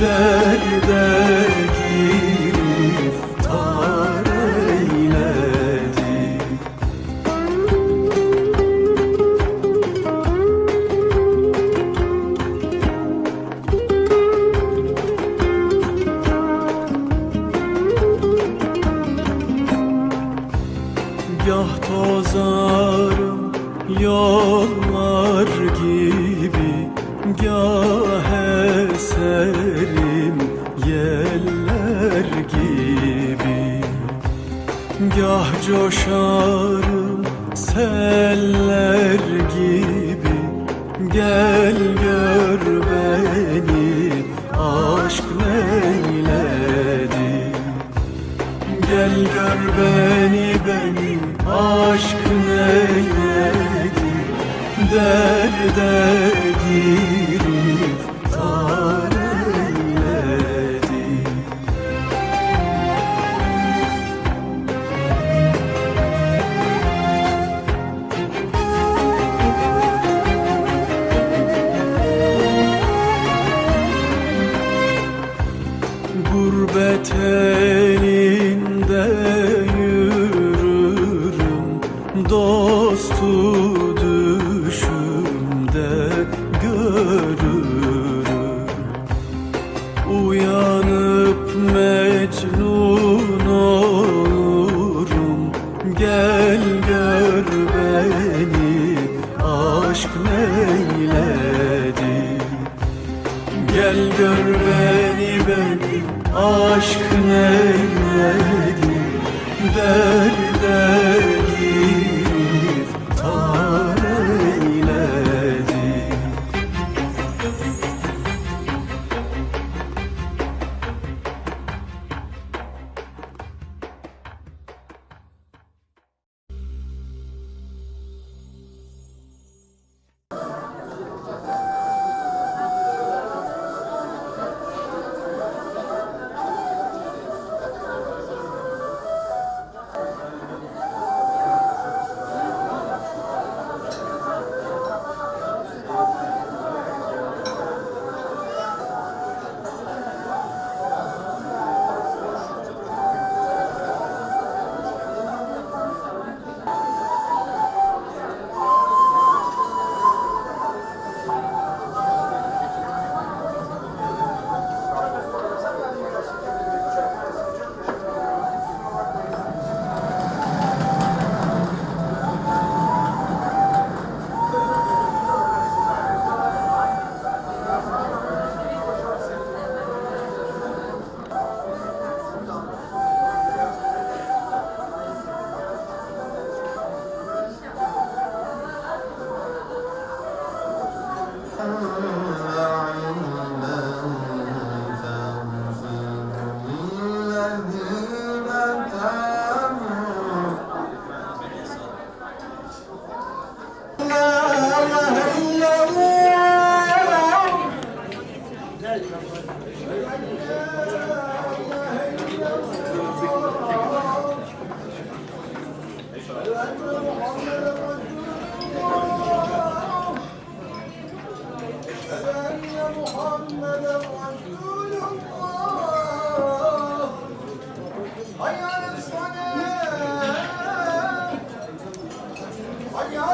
Derde giriftar Gör beni beni aşk neyledi Derde Gel gör beni aşk neyledi? Gel gör beni beni aşk neyledi? Derde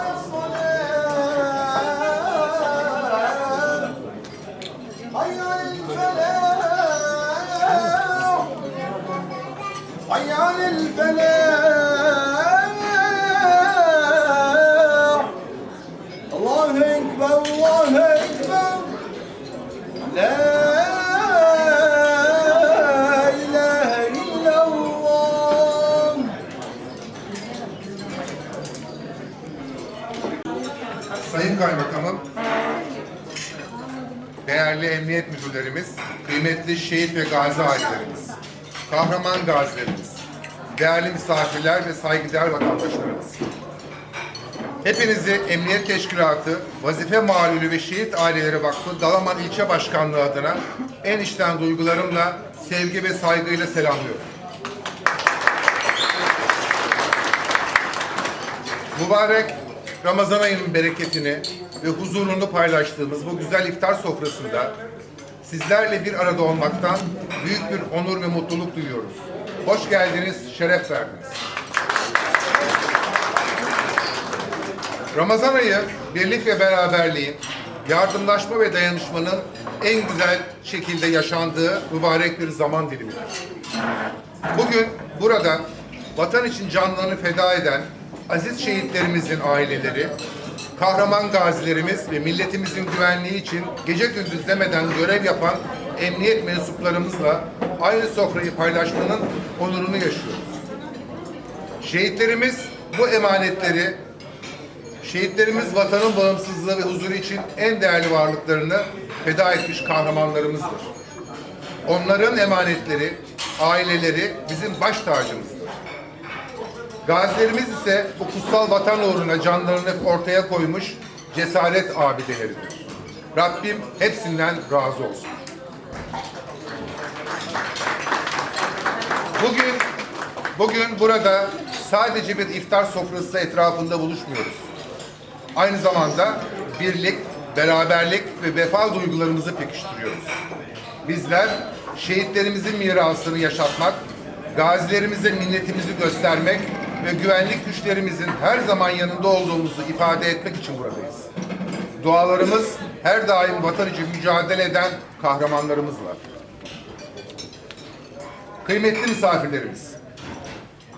Christ, emniyet müdürlerimiz, kıymetli şehit ve gazi ailelerimiz, kahraman gazilerimiz, değerli misafirler ve saygıdeğer vatandaşlarımız. Hepinizi Emniyet Teşkilatı, Vazife Malulü ve Şehit Aileleri Vakfı Dalaman İlçe Başkanlığı adına en içten duygularımla, sevgi ve saygıyla selamlıyorum. Mübarek Ramazan ayının bereketini, ve huzurunu paylaştığımız bu güzel iftar sofrasında sizlerle bir arada olmaktan büyük bir onur ve mutluluk duyuyoruz. Hoş geldiniz, şeref verdiniz. Ramazan ayı birlik ve beraberliğin, yardımlaşma ve dayanışmanın en güzel şekilde yaşandığı mübarek bir zaman dilimidir. Bugün burada vatan için canlarını feda eden aziz şehitlerimizin aileleri, kahraman gazilerimiz ve milletimizin güvenliği için gece gündüz demeden görev yapan emniyet mensuplarımızla aynı sofrayı paylaşmanın onurunu yaşıyoruz. Şehitlerimiz bu emanetleri Şehitlerimiz vatanın bağımsızlığı ve huzuru için en değerli varlıklarını feda etmiş kahramanlarımızdır. Onların emanetleri, aileleri bizim baş tacımızdır. Gazilerimiz ise bu kutsal vatan uğruna canlarını ortaya koymuş cesaret abideleridir. Rabbim hepsinden razı olsun. Bugün bugün burada sadece bir iftar sofrası etrafında buluşmuyoruz. Aynı zamanda birlik, beraberlik ve vefa duygularımızı pekiştiriyoruz. Bizler şehitlerimizin mirasını yaşatmak, gazilerimize minnetimizi göstermek ve güvenlik güçlerimizin her zaman yanında olduğumuzu ifade etmek için buradayız. Dualarımız her daim vatan için mücadele eden kahramanlarımızla. Kıymetli misafirlerimiz,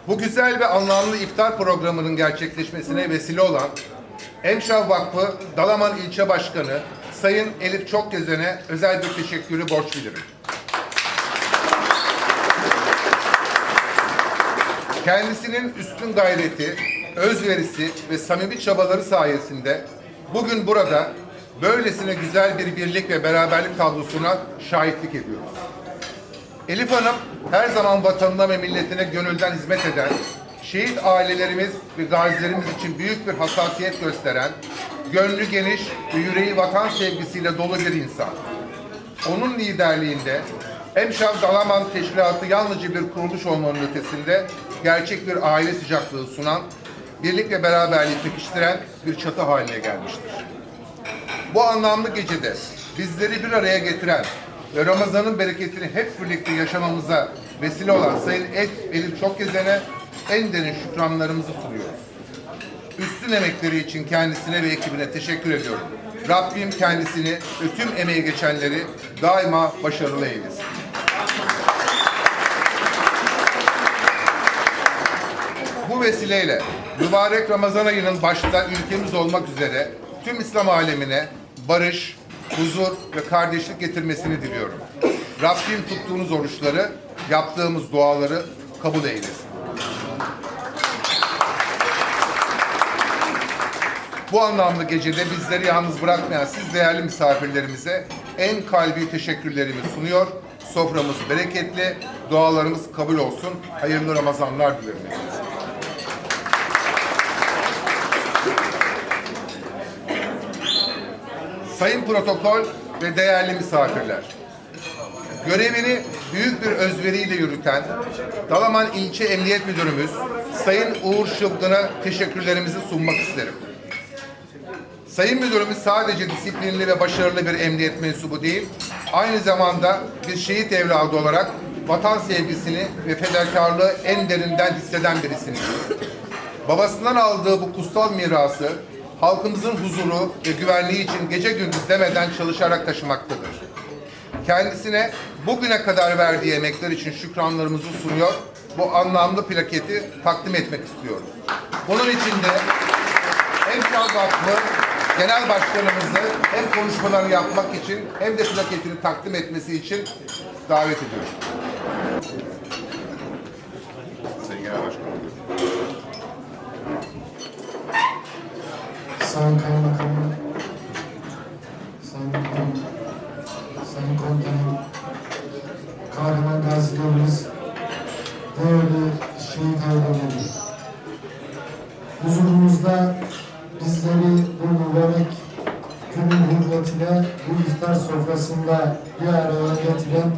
bu güzel ve anlamlı iftar programının gerçekleşmesine vesile olan Emşav Vakfı Dalaman İlçe Başkanı Sayın Elif Çokgezen'e özel bir teşekkürü borç bilirim. Kendisinin üstün gayreti, özverisi ve samimi çabaları sayesinde bugün burada böylesine güzel bir birlik ve beraberlik tablosuna şahitlik ediyoruz. Elif Hanım her zaman vatanına ve milletine gönülden hizmet eden, şehit ailelerimiz ve gazilerimiz için büyük bir hassasiyet gösteren, gönlü geniş ve yüreği vatan sevgisiyle dolu bir insan. Onun liderliğinde Emşav Dalaman Teşkilatı yalnızca bir kuruluş olmanın ötesinde gerçek bir aile sıcaklığı sunan, birlik ve beraberliği pekiştiren bir çatı haline gelmiştir. Bu anlamlı gecede bizleri bir araya getiren ve Ramazan'ın bereketini hep birlikte yaşamamıza vesile olan Sayın Et Elif Çokgezen'e en derin şükranlarımızı sunuyoruz. Üstün emekleri için kendisine ve ekibine teşekkür ediyorum. Rabbim kendisini ve tüm emeği geçenleri daima başarılı eylesin. Vesileyle mübarek Ramazan ayının başta ülkemiz olmak üzere tüm İslam alemine barış, huzur ve kardeşlik getirmesini diliyorum. Rabbim tuttuğunuz oruçları, yaptığımız duaları kabul eylesin. Bu anlamlı gecede bizleri yalnız bırakmayan siz değerli misafirlerimize en kalbi teşekkürlerimi sunuyor. Soframız bereketli, dualarımız kabul olsun. Hayırlı Ramazanlar dilerim. Sayın protokol ve değerli misafirler. Görevini büyük bir özveriyle yürüten Dalaman İlçe Emniyet Müdürümüz Sayın Uğur Şılgın'a teşekkürlerimizi sunmak isterim. Sayın Müdürümüz sadece disiplinli ve başarılı bir emniyet mensubu değil, aynı zamanda bir şehit evladı olarak vatan sevgisini ve fedakarlığı en derinden hisseden birisidir. Babasından aldığı bu kutsal mirası halkımızın huzuru ve güvenliği için gece gündüz demeden çalışarak taşımaktadır. Kendisine bugüne kadar verdiği emekler için şükranlarımızı sunuyor. Bu anlamlı plaketi takdim etmek istiyoruz. Bunun için de hem Şah Vakfı Genel Başkanımızı hem konuşmalarını yapmak için hem de plaketini takdim etmesi için davet ediyorum. Sayın Genel Başkanım. Sayın Kaymakamım, Sayın Bakanım, Sayın Komutanım, kahraman gazilerimiz, değerli şehit aileleri, huzurumuzda bizleri bu mübarek günün hürmetine bu iftar sofrasında bir araya getiren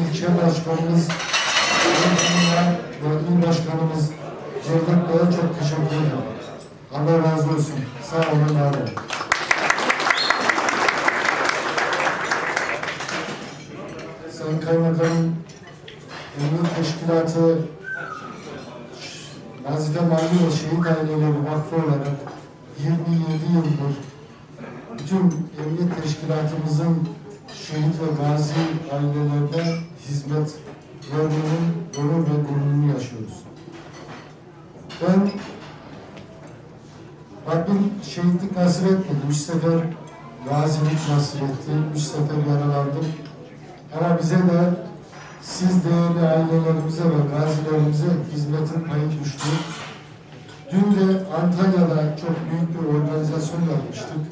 ilçe başkanımız, yönetimler ve il başkanımız Cevdet Bey'e çok teşekkür ederim. Allah razı olsun. Sağ olun, var olun. Kaymakamım, Emniyet Teşkilatı, Nazide Mavi ve Şehit Aileleri Vakfı olarak 27 yıldır bütün emniyet teşkilatımızın şehit ve gazi ailelerine hizmet vermenin onur ve gururunu yaşıyoruz. Ben Rabbim şehitlik nasip etmedi. Üç sefer gazilik nasip etti. Üç sefer yaralandım. Ama bize de siz değerli ailelerimize ve gazilerimize hizmetin payı düştü. Dün de Antalya'da çok büyük bir organizasyon yapmıştık.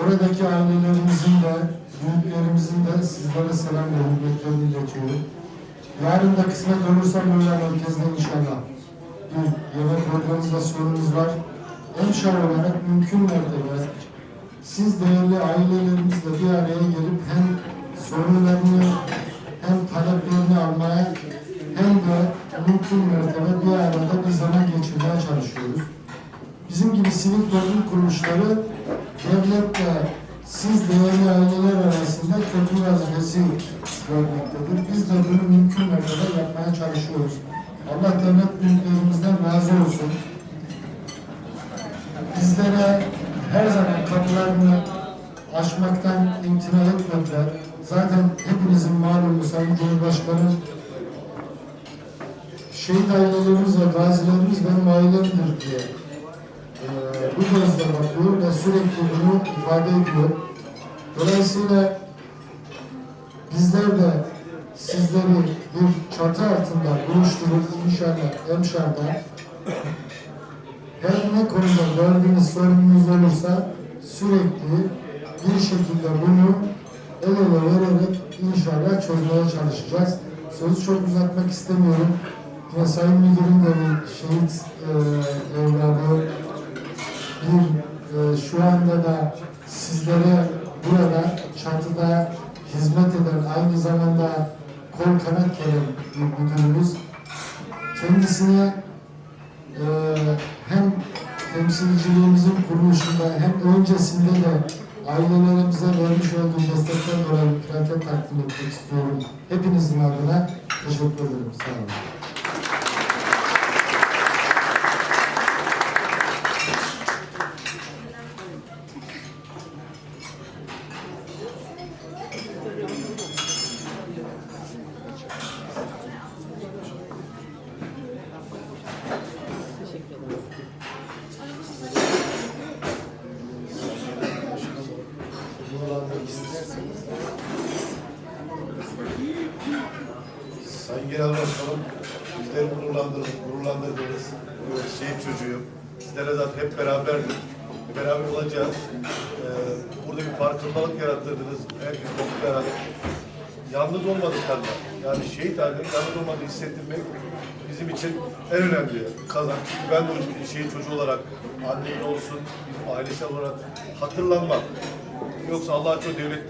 Oradaki ailelerimizin de, büyüklerimizin de sizlere selam ve hürmetlerini iletiyorum. Yarın da kısmet olursa Mevla Merkez'de inşallah bir yemek organizasyonumuz var. Hemşar olarak mümkün mertebe siz değerli ailelerimizle bir araya gelip hem sorunlarını hem taleplerini almaya hem de mümkün mertebe bir arada bir zaman geçirmeye çalışıyoruz. Bizim gibi sivil toplum kuruluşları devletle siz değerli aileler arasında köprü vazifesi görmektedir. Biz de bunu mümkün mertebe yapmaya çalışıyoruz. Allah devlet büyüklerimizden razı olsun. Bizlere her zaman kapılarını açmaktan imtina etmediler. Zaten hepinizin malumu Sayın Cumhurbaşkanı şehit ailelerimiz ve gazilerimiz benim ailemdir diye eee, bu gözle bakıyor ve sürekli bunu ifade ediyor. Dolayısıyla bizler de sizleri bir çatı altında buluşturup inşallah Emşar'da her ne konuda derdiniz, sorununuz olursa sürekli bir şekilde bunu el ele vererek inşallah çözmeye çalışacağız. Sözü çok uzatmak istemiyorum. Yine Sayın Müdürüm de bir şehit e, evladı, bir e, şu anda da sizlere burada çatıda hizmet eden aynı zamanda kol kanat gelen bir müdürümüz. Kendisine e, hem temsilciliğimizin kuruluşunda hem öncesinde de ailelerimize vermiş olduğu destekten dolayı plaket takdim etmek istiyorum. Hepinizin adına teşekkür ederim. Sağ olun. Sayın Genel Başkanım, bizleri gururlandırdınız, gururlandırdınız. Evet, şehit çocuğuyum. Sizlerle zaten hep beraberdik. Beraber olacağız. Ee, burada bir farkındalık yarattırdınız. Herkes çok beraber. Anda. Yani şehit yalnız olmadığını hissettirmek bizim için en önemli kazanç. Çünkü ben de o şehit çocuğu olarak annemin olsun, bizim ailesel olarak hatırlanmak. Yoksa Allah çok devlet,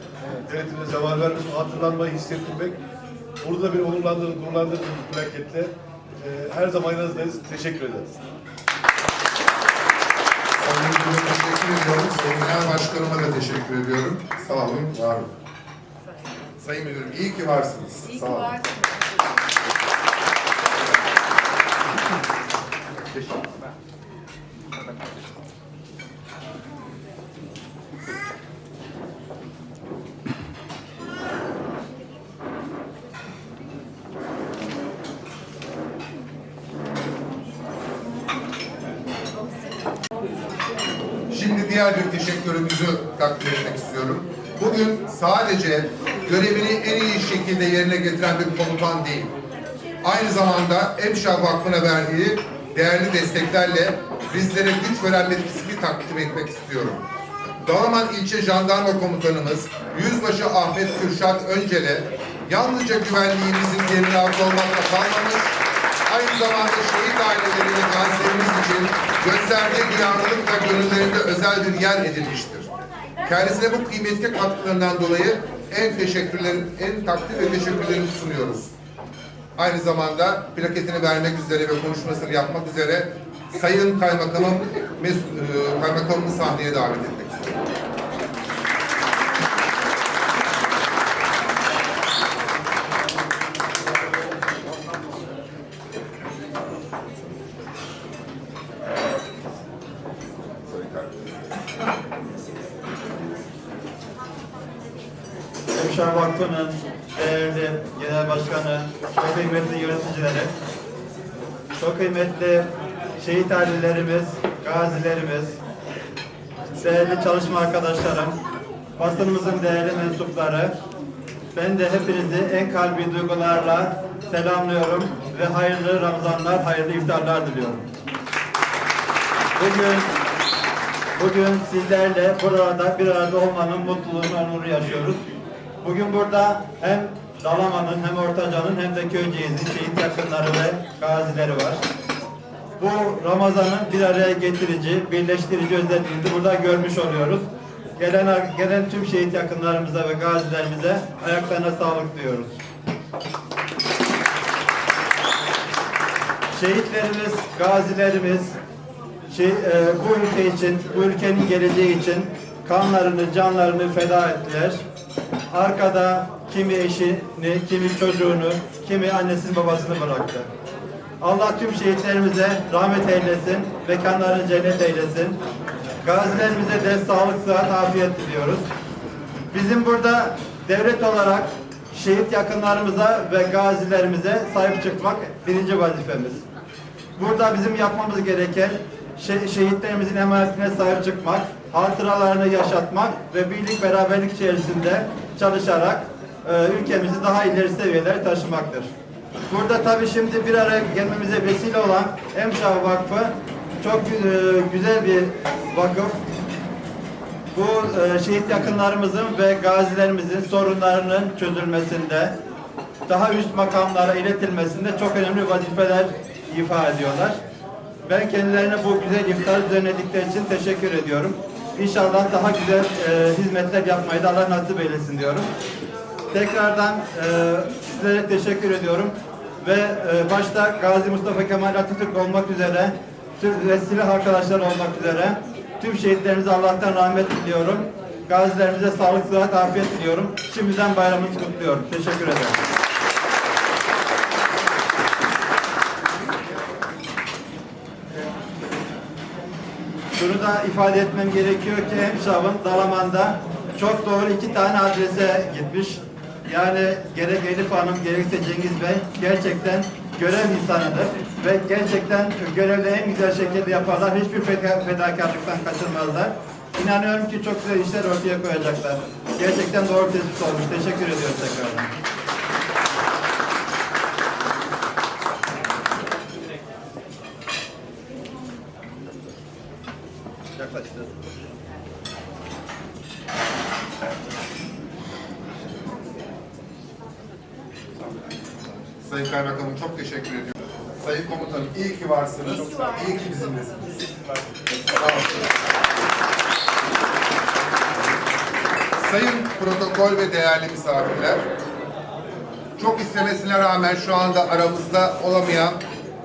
devletine zeval vermesin, hatırlanmayı hissettirmek Burada bir onurlandırın, gururlandırın bu plaketle. Ee, her zaman yanınızdayız. Teşekkür ederiz. Teşekkür ediyorum. Sayın Başkanıma da teşekkür ediyorum. Sağ olun, var olun. Sayın Müdürüm iyi ki varsınız. İyi ki Sağ olun. varsın. Teşekkür Şimdi diğer bir teşekkürümüzü takdim etmek istiyorum. Bugün sadece görevini en iyi şekilde yerine getiren bir komutan değil, aynı zamanda Emşah Vakfı'na verdiği değerli desteklerle bizlere güç veren ismi takdim etmek istiyorum. Dalaman İlçe Jandarma Komutanımız Yüzbaşı Ahmet Kürşat Öncele yalnızca güvenliğimizin ait olmakla kalmamış, aynı zamanda şehit aileleri ve gazilerimiz için gösterdiği duyarlılık ve gönüllerinde özel bir yer edilmiştir. Kendisine bu kıymetli katkılarından dolayı en teşekkürlerim, en takdir ve teşekkürlerimi sunuyoruz. Aynı zamanda plaketini vermek üzere ve konuşmasını yapmak üzere Sayın Kaymakamım Mesut, e, Kaymakamımı sahneye davet etmek istiyorum. Emşar Vakfı'nın değerli genel başkanı, çok kıymetli yöneticileri, çok kıymetli şehit ailelerimiz, gazilerimiz, değerli çalışma arkadaşlarım, basınımızın değerli mensupları, ben de hepinizi en kalbi duygularla selamlıyorum ve hayırlı Ramazanlar, hayırlı iftarlar diliyorum. Bugün Bugün sizlerle burada bir arada olmanın mutluluğunu, onuru yaşıyoruz. Bugün burada hem Dalaman'ın hem Ortaca'nın hem de Köyceğiz'in şehit yakınları ve gazileri var. Bu Ramazan'ın bir araya getirici, birleştirici özelliğini burada görmüş oluyoruz. Gelen, gelen tüm şehit yakınlarımıza ve gazilerimize ayaklarına sağlık diyoruz. Şehitlerimiz, gazilerimiz, şey, e, bu ülke için, bu ülkenin geleceği için kanlarını, canlarını feda ettiler. Arkada kimi eşini, kimi çocuğunu, kimi annesini babasını bıraktı. Allah tüm şehitlerimize rahmet eylesin, mekanlarını cennet eylesin. Gazilerimize de sağlık, sıhhat, afiyet diliyoruz. Bizim burada devlet olarak şehit yakınlarımıza ve gazilerimize sahip çıkmak birinci vazifemiz. Burada bizim yapmamız gereken şe- şehitlerimizin emanetine sahip çıkmak, hatıralarını yaşatmak ve birlik beraberlik içerisinde çalışarak e, ülkemizi daha ileri seviyelere taşımaktır. Burada tabii şimdi bir araya gelmemize vesile olan Emşah Vakfı çok e, güzel bir vakıf bu e, şehit yakınlarımızın ve gazilerimizin sorunlarının çözülmesinde, daha üst makamlara iletilmesinde çok önemli vazifeler ifa ediyorlar. Ben kendilerine bu güzel iftar düzenledikleri için teşekkür ediyorum. İnşallah daha güzel e, hizmetler yapmayı da Allah nasip eylesin diyorum. Tekrardan e, sizlere teşekkür ediyorum ve e, başta Gazi Mustafa Kemal Atatürk olmak üzere, tüm ve silah arkadaşlar olmak üzere tüm şehitlerimize Allah'tan rahmet diliyorum. Gazilerimize sağlık, sıhhat, afiyet diliyorum. Şimdiden bayramınızı kutluyorum. Teşekkür ederim. Şunu da ifade etmem gerekiyor ki Hemşav'ın Dalaman'da çok doğru iki tane adrese gitmiş. Yani gerek Elif Hanım gerekse Cengiz Bey gerçekten görev insanıdır ve gerçekten görevde en güzel şekilde yaparlar. Hiçbir feda- fedakarlıktan kaçırmazlar. İnanıyorum ki çok güzel işler ortaya koyacaklar. Gerçekten doğru tespit olmuş. Teşekkür ediyorum tekrardan. Yaklaştı. Sayın Kaymakamım çok teşekkür ediyorum. Sayın Komutanım iyi ki varsınız. İyi ki bizimlesiniz. Sağ olun. Sayın protokol ve değerli misafirler, çok istemesine rağmen şu anda aramızda olamayan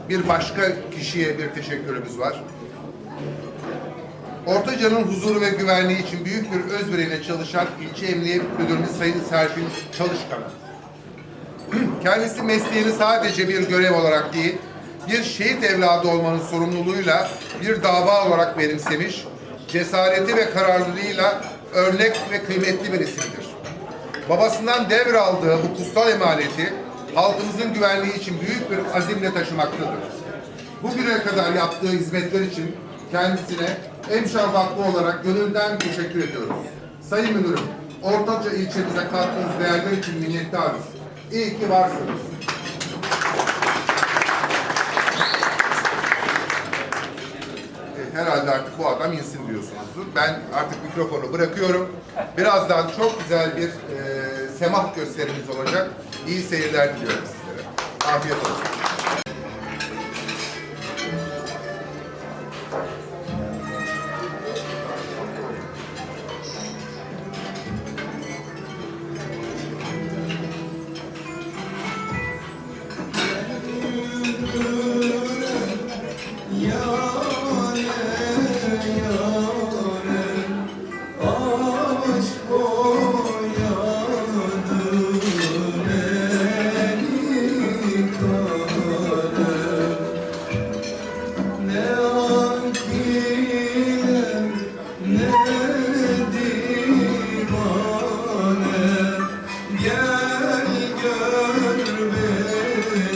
bir başka kişiye bir teşekkürümüz var. Ortaca'nın huzuru ve güvenliği için büyük bir özveriyle çalışan ilçe emniyet müdürümüz Sayın Serpil Çalışkan'a. Kendisi mesleğini sadece bir görev olarak değil, bir şehit evladı olmanın sorumluluğuyla bir dava olarak benimsemiş, cesareti ve kararlılığıyla örnek ve kıymetli bir isimdir. Babasından devraldığı bu kutsal emaneti halkımızın güvenliği için büyük bir azimle taşımaktadır. Bugüne kadar yaptığı hizmetler için kendisine Emşah Vakfı olarak gönülden teşekkür ediyoruz. Sayın Müdürüm, Ortaca ilçemize kattığınız değerler için minnettarız. İyi ki varsınız. Herhalde artık bu adam insin diyorsunuzdur. Ben artık mikrofonu bırakıyorum. Birazdan çok güzel bir e, semah gösterimiz olacak. İyi seyirler diliyorum sizlere. Afiyet olsun.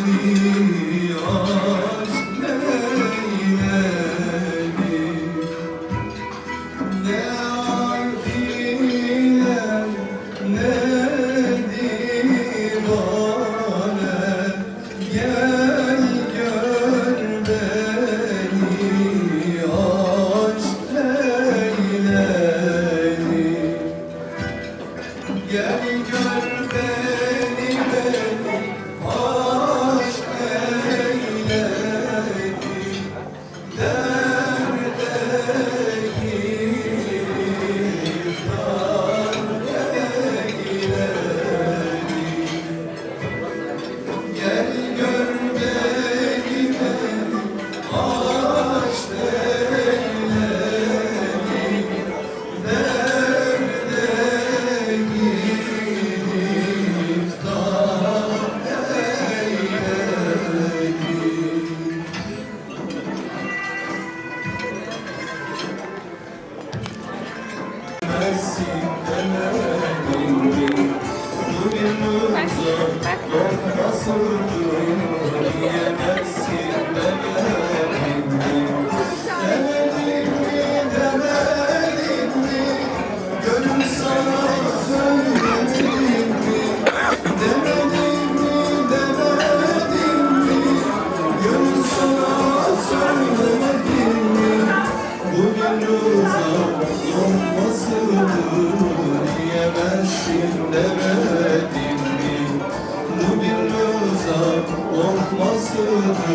you.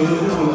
good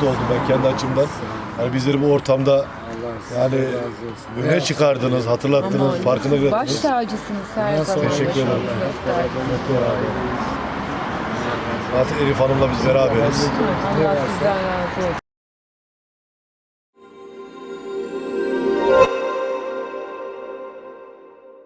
mutlu oldum ben kendi açımdan. Yani bizleri bu ortamda yani öne çıkardınız, hatırlattınız, farkına Baş götürdünüz. tacısınız her zaman. Teşekkür ederim. Zaten Elif Hanım'la biz beraberiz. Allah sizden razı olsun.